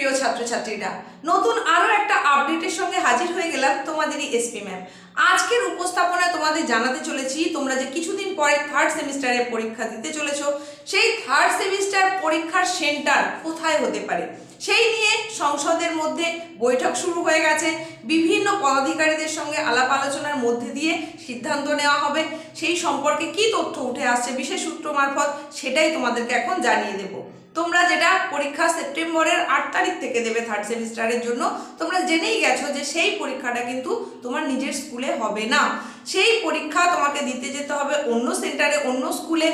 প্রিয় ছাত্রছাত্রীরা, নতুন আরও একটা আপডেটের সঙ্গে হাজির হয়ে গেলাম তোমাদেরই এসপি ম্যাম আজকের উপস্থাপনায় তোমাদের জানাতে চলেছি, তোমরা যে কিছুদিন পরে থার্ড সেমিস্টারের পরীক্ষা দিতে চলেছো, সেই থার্ড সেমিস্টার পরীক্ষার সেন্টার কোথায় হতে পারে? সেই নিয়ে সংসদের মধ্যে বৈঠক শুরু হয়ে গেছে। বিভিন্ন পদাধিকারীদের সঙ্গে আলাপ আলোচনার মধ্যে দিয়ে সিদ্ধান্ত নেওয়া হবে। সেই সম্পর্কে কি তথ্য উঠে আসছে, বিশেষ সূত্র মারফত সেটাই তোমাদেরকে এখন জানিয়ে দেব। তোমরা যেটা পরীক্ষা সেপ্টেম্বরের আট তারিখ থেকে দেবে থার্ড সেমিস্টারের জন্য, তোমরা জেনেই গেছো যে সেই পরীক্ষাটা কিন্তু তোমার নিজের স্কুলে হবে না। সেই পরীক্ষা তোমাকে দিতে যেতে হবে অন্য সেন্টারে অন্য স্কুলে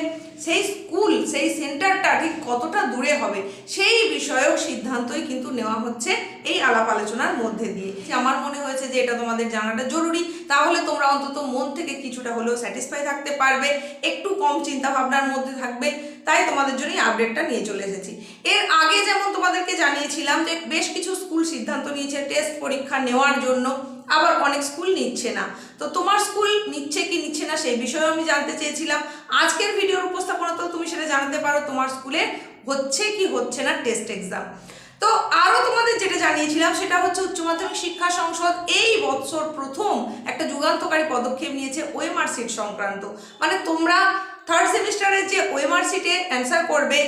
সেই স্কুল, সেই সেন্টারটা ঠিক কতটা দূরে হবে, সেই বিষয়েও সিদ্ধান্তই কিন্তু নেওয়া হচ্ছে এই আলাপ আলোচনার মধ্যে দিয়ে। আমার মনে হয়েছে যে এটা তোমাদের জানাটা জরুরি, তাহলে তোমরা অন্তত মন থেকে কিছুটা হলেও স্যাটিসফাই থাকতে পারবে, একটু কম চিন্তা ভাবনার মধ্যে থাকবে, তাই তোমাদের জন্যই আপডেটটা নিয়ে চলে এসেছি। এর আগে যেমন তোমাদেরকে জানিয়েছিলাম যে বেশ কিছু স্কুল সিদ্ধান্ত নিয়েছে টেস্ট পরীক্ষা নেওয়ার জন্য। আবার অনেক স্কুল নিচ্ছে না। তো তোমার স্কুল নিচ্ছে কি নিচ্ছে না সেই বিষয়েও আমি জানতে চেয়েছিলাম। আজকের ভিডিওর উপস্থাপনা তো তুমি সেটা জানতে পারো, তোমার স্কুলে হচ্ছে কি হচ্ছে না টেস্ট এক্সাম তো আরও তোমাদের যেটা জানিয়েছিলাম সেটা হচ্ছে উচ্চ মাধ্যমিক শিক্ষা সংসদ এই বছর প্রথম একটা যুগান্তকারী পদক্ষেপ নিয়েছে ওএমআর সিট সংক্রান্ত। মানে তোমরা থার্ড সেমিস্টারের যে ওএমআর সিটে অ্যান্সার করবে,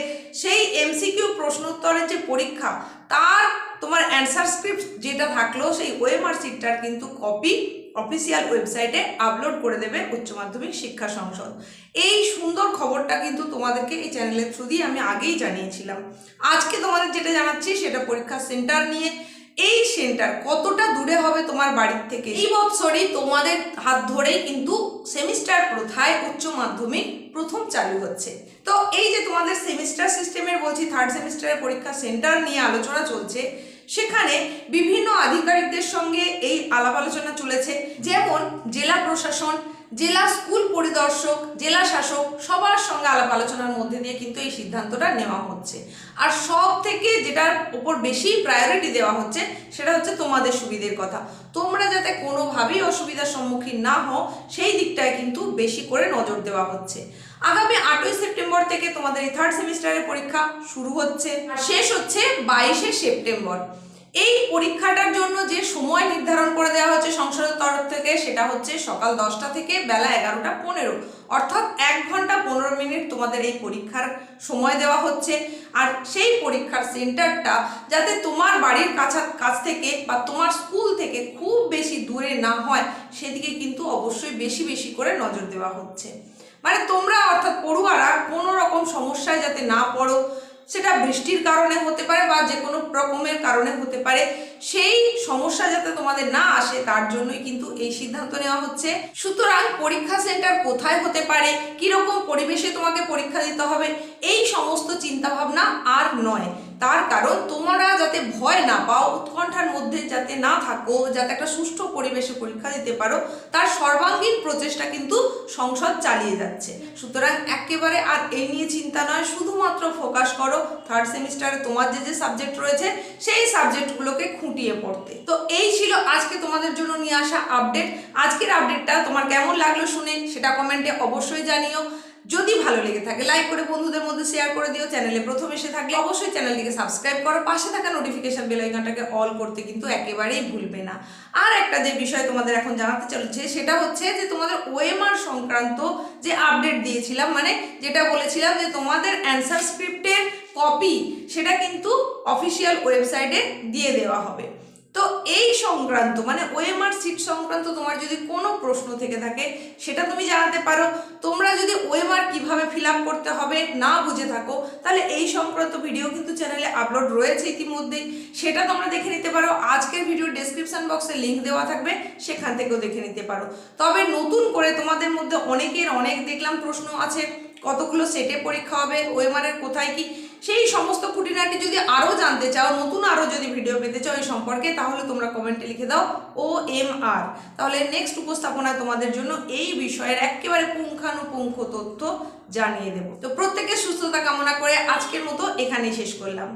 সেই এমসিকিউ প্রশ্নোত্তরের যে পরীক্ষা, তার তোমার অ্যান্সার স্ক্রিপ্ট যেটা থাকল, সেই ওএমআর সিটটার কিন্তু কপি অফিসিয়াল ওয়েবসাইটে আপলোড করে দেবে উচ্চ মাধ্যমিক শিক্ষা সংসদ। এই সুন্দর খবরটা কিন্তু তোমাদেরকে এই চ্যানেলের থ্রু দিয়ে আমি আগেই জানিয়েছিলাম। আজকে তোমাদের যেটা জানাচ্ছি, সেটা পরীক্ষা সেন্টার নিয়ে। এই সেন্টার কতটা দূরে হবে তোমার বাড়ির থেকে? এই বছরই তোমাদের হাত ধরেই কিন্তু সেমিস্টার প্রথায় উচ্চ মাধ্যমিক প্রথম চালু হচ্ছে। তো এই যে তোমাদের সেমিস্টার সিস্টেমের বলছি থার্ড সেমিস্টারের পরীক্ষা সেন্টার নিয়ে আলোচনা চলছে সেখানে বিভিন্ন আধিকারিকদের সঙ্গে এই আলাপ আলোচনা চলেছে। যেমন জেলা প্রশাসন, জেলা স্কুল পরিদর্শক, জেলা শাসক, সবার সঙ্গে আলাপ আলোচনার মধ্যে দিয়ে কিন্তু এই সিদ্ধান্তটা নেওয়া হচ্ছে। আর সব থেকে যেটার ওপর বেশি প্রায়োরিটি দেওয়া হচ্ছে, সেটা হচ্ছে তোমাদের সুবিধের কথা। তোমরা যাতে কোনোভাবেই অসুবিধার সম্মুখীন না হও, সেই দিকটায় কিন্তু বেশি করে নজর দেওয়া হচ্ছে। আগামী আটই সেপ্টেম্বর থেকে তোমাদের এই থার্ড সেমিস্টারের পরীক্ষা শুরু হচ্ছে। আর শেষ হচ্ছে বাইশে সেপ্টেম্বর। এই পরীক্ষাটার জন্য যে সময় নির্ধারণ করে দেওয়া হচ্ছে সংসদের তরফ থেকে, সেটা হচ্ছে সকাল দশটা থেকে বেলা এগারোটা পনেরো। অর্থাৎ এক ঘণ্টা পনেরো মিনিট তোমাদের এই পরীক্ষার সময় দেওয়া হচ্ছে। আর সেই পরীক্ষার সেন্টারটা যাতে তোমার বাড়ির কাছা, কাছ থেকে বা তোমার স্কুল থেকে খুব বেশি দূরে না হয়, সেদিকে কিন্তু অবশ্যই বেশি বেশি করে নজর দেওয়া হচ্ছে। মানে তোমরা অর্থাৎ পড়ুয়ারা কোনো রকম সমস্যায় যাতে না পড়ো, সেটা বৃষ্টির কারণে হতে পারে বা যে কোনো রকমের কারণে হতে পারে, সেই সমস্যা যাতে তোমাদের না আসে, তার জন্যই কিন্তু এই সিদ্ধান্ত নেওয়া হচ্ছে। সুতরাং পরীক্ষা সেন্টার কোথায় হতে পারে, কীরকম পরিবেশে তোমাকে পরীক্ষা দিতে হবে, এই সমস্ত চিন্তাভাবনা আর নয়। তার কারণ তোমরা যাতে ভয় না পাও, উৎকণ্ঠার মধ্যে যাতে না থাকো, যাতে একটা সুষ্ঠু পরিবেশে পরীক্ষা দিতে পারো, তার সর্বাঙ্গীন প্রচেষ্টা কিন্তু সংসদ চালিয়ে যাচ্ছে। সুতরাং একেবারে আর এই নিয়ে চিন্তা নয়, শুধুমাত্র ফোকাস করো থার্ড সেমিস্টারে তোমার যে যে সাবজেক্ট রয়েছে, সেই সাবজেক্টগুলোকে খুঁটিয়ে পড়তে। তো এই ছিল আজকে তোমাদের জন্য নিয়ে আসা আপডেট আজকের আপডেটটা তোমার কেমন লাগল শুনে সেটা কমেন্টে অবশ্যই জানিও। যদি ভালো লেগে থাকে লাইক করে বন্ধুদের মধ্যে শেয়ার করে দিও চ্যানেলে প্রথম এসে থাকলে অবশ্যই চ্যানেলটিকে সাবস্ক্রাইব করো। পাশে থাকা নোটিফিকেশন বেল আইকনটাকে অল করতে কিন্তু একেবারেই ভুলবে না। আর একটা যে বিষয় তোমাদের এখন জানাতে চলেছে, সেটা হচ্ছে যে তোমাদের ওএমআর সংক্রান্ত যে আপডেট দিয়েছিলাম মানে যেটা বলেছিলাম যে তোমাদের অ্যান্সার স্ক্রিপ্টের কপি সেটা কিন্তু অফিসিয়াল ওয়েবসাইটে দিয়ে দেওয়া হবে। তো এই সংক্রান্ত মানে ওএমআর সিট সংক্রান্ত তোমার যদি কোনো প্রশ্ন থেকে থাকে, সেটা তুমি জানাতে পারো। তোমরা যদি ওএমআর কীভাবে ফিল করতে হবে না বুঝে থাকো, তাহলে এই সংক্রান্ত ভিডিও কিন্তু চ্যানেলে আপলোড রয়েছে ইতিমধ্যেই। সেটা তোমরা দেখে নিতে পারো। আজকের ভিডিও ডেসক্রিপশন বক্সে লিঙ্ক দেওয়া থাকবে, সেখান থেকেও দেখে নিতে পারো। তবে নতুন করে তোমাদের মধ্যে অনেকের অনেক দেখলাম প্রশ্ন আছে কতগুলো সেটে পরীক্ষা হবে ওএমআর এর কোথায় কি? সেই সমস্ত খুঁটিনাটি যদি আরও জানতে চাও, নতুন আরও যদি ভিডিও পেতে চাও এই সম্পর্কে, তাহলে তোমরা কমেন্টে লিখে দাও ও এম আর তাহলে নেক্সট উপস্থাপনায় তোমাদের জন্য এই বিষয়ের একেবারে পুঙ্খানুপুঙ্খ তথ্য জানিয়ে দেব। তো প্রত্যেকের সুস্থতা কামনা করে আজকের মতো এখানেই শেষ করলাম।